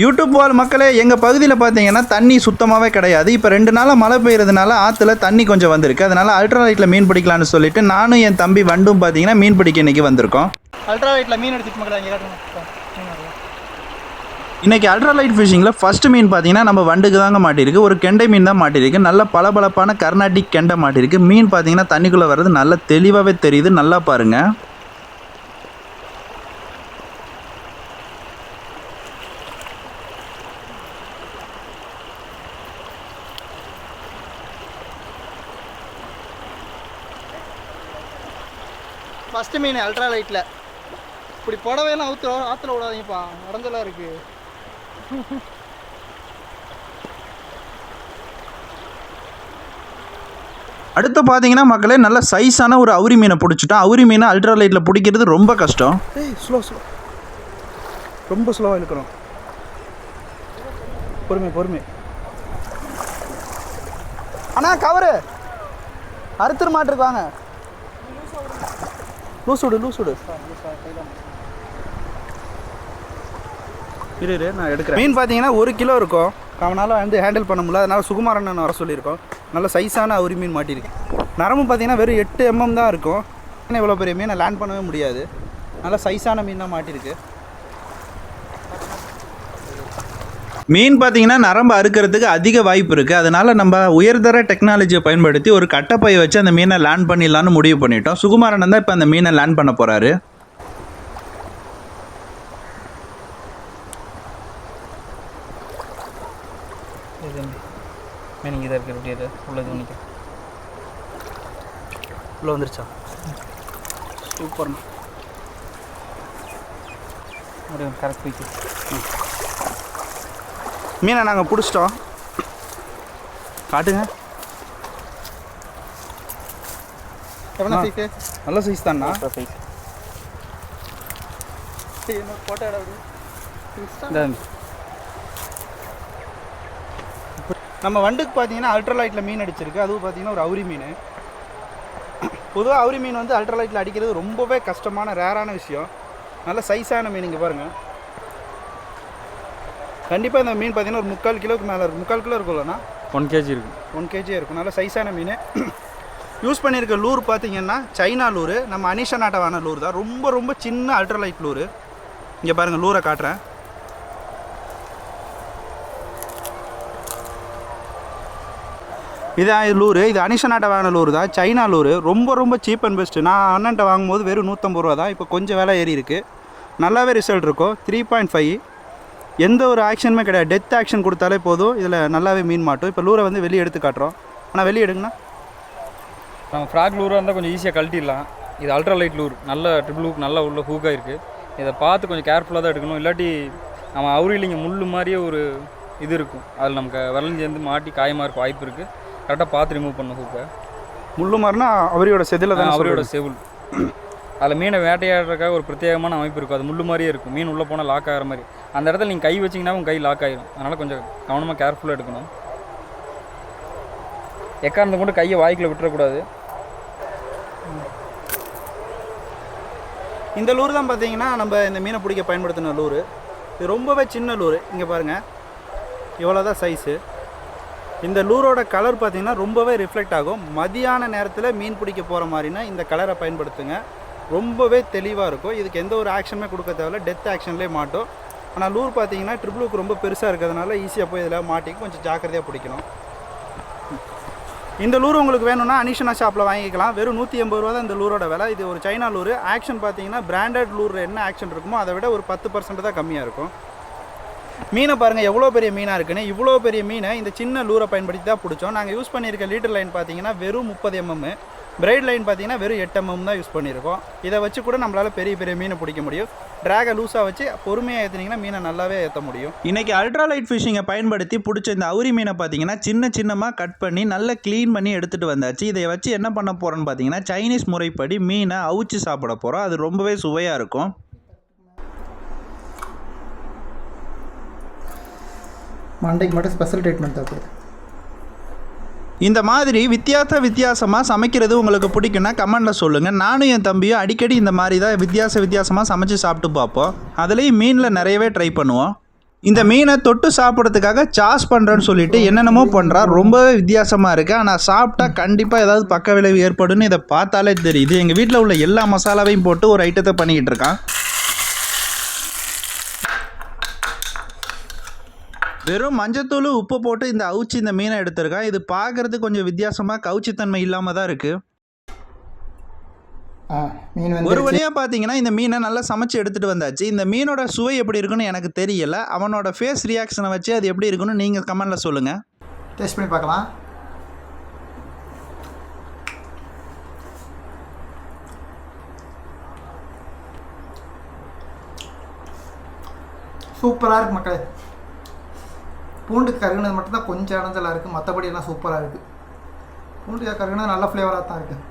YouTube வால் மக்களே எங்கள் பகுதியில் பார்த்தீங்கன்னா தண்ணி சுத்தமாகவே கிடையாது. இப்போ ரெண்டு நாளாக மழை பெய்யறதுனால ஆற்றுல தண்ணி கொஞ்சம் வந்திருக்கு. அதனால் அல்ட்ரா லைட்டில் மீன் பிடிக்கலான்னு சொல்லிட்டு நானும் என் தம்பி வண்டும் பார்த்தீங்கன்னா மீன் பிடிக்க இன்னைக்கு வந்திருக்கோம். அல்ட்ரா லைட்டில் மீன் எடுத்துட்டு மக்கள் இங்கே காட்டுங்க. மீன் வருது. இன்னைக்கு அல்ட்ரா லைட் ஃபிஷிங்கில் ஃபர்ஸ்ட் மீன் பார்த்தீங்கன்னா நம்ம வண்டுக்கு தாங்க மாட்டிருக்கு. ஒரு கெண்டை மீன் தான் மாட்டிருக்கு. நல்ல பளபளப்பான கர்நாடிக் கெண்டை மாட்டிருக்கு. மீன் பார்த்தீங்கன்னா தண்ணிக்குள்ளே வர்றது நல்ல தெளிவாகவே தெரியுது. நல்லா பாருங்க. ஃபஸ்ட்டு மீன் அல்ட்ரா லைட்டில் இப்படி புடவையெல்லாம் அவுத்து ஆற்றுல விடாதீங்கப்பா. உடஞ்செல்லாம் இருக்கு. அடுத்து பார்த்தீங்கன்னா மக்களே நல்ல சைஸான ஒரு அவுரி மீனை பிடிச்சிட்டோம். அவுரி மீனை அல்ட்ரா லைட்டில் பிடிக்கிறது ரொம்ப கஷ்டம். ஏய் ஸ்லோ ஸ்லோ ரொம்ப ஸ்லோவாக இழுக்கிறோம். பொறுமை பொறுமை. அண்ணா கவரு அறுத்துரு மாட்டிருக்கு விடு இரு இரு நான் எடுக்கிறேன். மீன் பார்த்தீங்கன்னா ஒரு கிலோ இருக்கும். அவனால் வந்து ஹேண்டில் பண்ண முடியல. அதனால் சுகுமாரன் வர சொல்லியிருக்கோம். நல்ல சைஸான அவுரி மீன் மாட்டியிருக்கு நரம்பு பார்த்தீங்கன்னா வெறும் எட்டு எம்எம் தான் இருக்கும். ஏன்னா இவ்வளோ பெரிய மீனை? லேண்ட் பண்ணவே முடியாது. நல்ல சைஸான மீன் தான் மாட்டியிருக்கு மீன் பார்த்தீங்கன்னா நரம்பு அறுக்கிறதுக்கு அதிக வாய்ப்பு இருக்குது அதனால நம்ம உயர்தர டெக்னாலஜியை பயன்படுத்தி ஒரு கட்டைப்பையை வச்சு அந்த மீனை லேண்ட் பண்ணிடலான்னு முடிவு பண்ணிட்டோம். சுகுமாரன் தான் இப்போ அந்த மீனை லேண்ட் பண்ண போகிறாரு மீனிங் இதாக இருக்குது வந்துருச்சா? சூப்பர்ண்ணா. கரெக்ட் போயிட்டு மீனை நாங்கள் பிடிச்சிட்டோம். காட்டுங்க. நல்ல சைஸ் தான்ண்ணா. சைஸ் நம்ம வண்டுக்கு பார்த்தீங்கன்னா அல்ட்ராலைட்டில் மீன் அடிச்சிருக்கு. அதுவும் பார்த்தீங்கன்னா ஒரு அவுரி மீன். பொதுவாக அவுரி மீன் வந்து அல்ட்ராலைட்டில் அடிக்கிறது ரொம்பவே கஷ்டமான ரேரான விஷயம். நல்ல சைஸான மீன் இங்கே பாருங்கள் கண்டிப்பாக இந்த மீன் பார்த்தீங்கன்னா ஒரு முக்கால் கிலோக்கு மேலே இருக்கும் முக்கால் கிலோ இருக்கும்லண்ணா? ஒன் கேஜி இருக்கும் ஒன் கேஜியாக இருக்கும் நல்ல சைஸான மீன். யூஸ் பண்ணியிருக்க லூர் பார்த்தீங்கன்னா சைனா லூரு நம்ம அனிஷா நாட்டவான லூர் தான். ரொம்ப ரொம்ப சின்ன அல்ட்ராலைட் லூரு இங்கே பாருங்கள் லூரை காட்டுறேன். இது லூரு இது அனிஷா நாட்டவான லூர் தான். சைனா லூரு ரொம்ப ரொம்ப சீப் அண்ட் பெஸ்ட்டு நான் அண்ணன்ட்ட வாங்கும்போது வெறும் நூற்றம்பது ரூபா தான் இப்போ கொஞ்சம் விலை ஏறி இருக்குது நல்லாவே ரிசல்ட் இருக்கும். த்ரீ பாயிண்ட் ஃபைவ் எந்த ஒரு ஆக்ஷனுமே கிடையாது. டெத் ஆக்ஷன் கொடுத்தாலே போதும். இதில் நல்லாவே மீன் மாட்டும். இப்போ லூரை வந்து வெளியே எடுத்து காட்டுறோம். ஆனால் வெளியே எடுங்கண்ணா. நம்ம ஃப்ராக் லூராக இருந்தால் கொஞ்சம் ஈஸியாக கழட்டிடலாம். இது அல்ட்ரா லைட் லூர் நல்ல ட்ரிபிள் ஹூக் நல்ல உள்ள ஹூக்காக இருக்குது இதை பார்த்து கொஞ்சம் கேர்ஃபுல்லாக தான் எடுக்கணும். இல்லாட்டி நம்ம அவுரிலிங்க முள் மாதிரியே ஒரு இது இருக்கும். அதில் நமக்கு விரலஞ்சி வந்து மாட்டி காயமாக இருக்க வாய்ப்பு இருக்குது கரெக்டாக பார்த்து ரிமூவ் பண்ணணும் ஹூக்கை முள்ளு மாதிரினா அவரியோட செதில தான் அவரோட செவுள் அதில் மீனை வேட்டையாடுறதுக்காக ஒரு பிரத்யேகமான அமைப்பு இருக்கும். அது முள்ளு மாதிரியே இருக்கும். மீன் உள்ளே போனால் லாக் ஆகிற மாதிரி. அந்த இடத்துல நீங்கள் கை வச்சிங்கன்னா உங்கள் கை லாக் ஆகிடும் அதனால் கொஞ்சம் கவனமாக கேர்ஃபுல்லாக எடுக்கணும். எக்காரணத்தை கொண்டு கையை வாய்க்குள்ள விட்டுறக்கூடாது. இந்த லூர் தான் பார்த்தீங்கன்னா நம்ம இந்த மீனை பிடிக்க பயன்படுத்தின லூர். இது ரொம்பவே சின்ன லூர். இங்கே பாருங்கள் இவ்வளோ தான் சைஸு இந்த லூரோட கலர் பார்த்தீங்கன்னா ரொம்பவே ரிஃப்ளெக்ட் ஆகும். மதியான நேரத்தில் மீன் பிடிக்க போகிற மாதிரினா இந்த கலரை பயன்படுத்துங்க. ரொம்பவே தெளிவாக இருக்கும். இதுக்கு எந்த ஒரு ஆக்ஷனுமே கொடுக்க தேவையில்ல. டெத் ஆக்ஷன்லேயே மாட்டோம். ஆனால் லூர் பார்த்தீங்கன்னா ட்ரிபிளுக்கு ரொம்ப பெருசாக இருக்கிறதுனால ஈஸியாக போய் இதில் மாட்டிக்கு கொஞ்சம் ஜாக்கிரதையாக பிடிக்கணும். இந்த லூர் உங்களுக்கு வேணும்னா அனிஷனா ஷாப்பில் வாங்கிக்கலாம். வெறும் நூற்றி எண்பது ரூபா தான் இந்த லூரோட விலை. இது ஒரு சைனா லூர். ஆக்ஷன் பார்த்தீங்கன்னா பிராண்டட் லூர் என்ன ஆக்ஷன் இருக்குமோ அதை விட ஒரு பத்து பர்சன்ட் தான் கம்மியாக இருக்கும். மீனை பாருங்கள் எவ்வளோ பெரிய மீனாக இருக்குன்னு. இவ்வளோ பெரிய மீனை இந்த சின்ன லூரை பயன்படுத்தி தான் பிடிச்சோம். நாங்கள் யூஸ் பண்ணியிருக்க லீட்டர் லைன் பார்த்தீங்கன்னா வெறும் முப்பது எம்எம் பிரைட் லைன் பார்த்தீங்கன்னா வெறும் எட்டு எம்எம் தான் யூஸ் பண்ணியிருக்கோம். இதை வச்சு கூட நம்மளால் பெரிய பெரிய மீனை பிடிக்க முடியும். ட்ராகை லூஸாக வச்சு பொறுமையாக ஏற்றினீங்கன்னா மீனை நல்லாவே ஏற்ற முடியும். இன்றைக்கி அல்ட்ரா லைட் ஃபிஷிங்கை பயன்படுத்தி பிடிச்ச இந்த அவுரி மீனை பார்த்தீங்கன்னா சின்ன சின்னமாக கட் பண்ணி நல்லா க்ளீன் பண்ணி எடுத்துகிட்டு வந்தாச்சு. இதை வச்சு என்ன பண்ண போகிறோன்னு பார்த்தீங்கன்னா சைனீஸ் முறைப்படி மீனை அவிச்சு சாப்பிட போகிறோம் அது ரொம்பவே சுவையாக இருக்கும். மண்டைக்கு மட்டும் ஸ்பெஷல் ட்ரீட்மெண்ட் தேவைப்படுது இந்த மாதிரி வித்தியாச வித்தியாசமாக சமைக்கிறது உங்களுக்கு பிடிக்குன்னா கமெண்டில் சொல்லுங்கள் நானும் என் தம்பியும் அடிக்கடி இந்த மாதிரி தான் வித்தியாச வித்தியாசமாக சமைச்சு சாப்பிட்டு பார்ப்போம். அதுலேயும் மீனில் நிறையவே ட்ரை பண்ணுவோம். இந்த மீனை தொட்டு சாப்பிட்றதுக்காக சாஸ் பண்ணுறேன்னு சொல்லிட்டு என்னென்னமோ பண்ணுறா ரொம்பவே வித்தியாசமாக இருக்குது ஆனால் சாப்பிட்டா கண்டிப்பாக ஏதாவது பக்க விளைவு ஏற்படும்னு இதை பார்த்தாலே தெரியுது. எங்கள் வீட்டில் உள்ள எல்லா மசாலாவையும் போட்டு ஒரு ஐட்டத்தை பண்ணிக்கிட்டு இருக்கான். வெறும் மஞ்சத்தூள் உப்பு போட்டு இந்த அவுச்சி இந்த மீனை எடுத்திருக்கான் இது பார்க்கறதுக்கு கொஞ்சம் வித்தியாசமாக கவுச்சித்தன்மை இல்லாமல் தான் இருக்குது ஒரு வழியாக பார்த்தீங்கன்னா இந்த மீனை நல்லா சமைச்சு எடுத்துகிட்டு வந்தாச்சு. இந்த மீனோட சுவை எப்படி இருக்குன்னு எனக்கு தெரியல. அவனோட ஃபேஸ் ரியாக்ஷனை வச்சு அது எப்படி இருக்குன்னு நீங்கள் கமெண்டில் சொல்லுங்கள் டேஸ்ட் பண்ணி பார்க்கலாம். சூப்பராக இருக்குது மக்களே. பூண்டு கருகுனது மட்டும்தான் கொஞ்சம் இடைஞ்சலாக இருக்குது மற்றபடி எல்லாம் சூப்பராக இருக்குது பூண்டு கருகினது நல்ல ஃப்ளேவராக தான் இருக்குது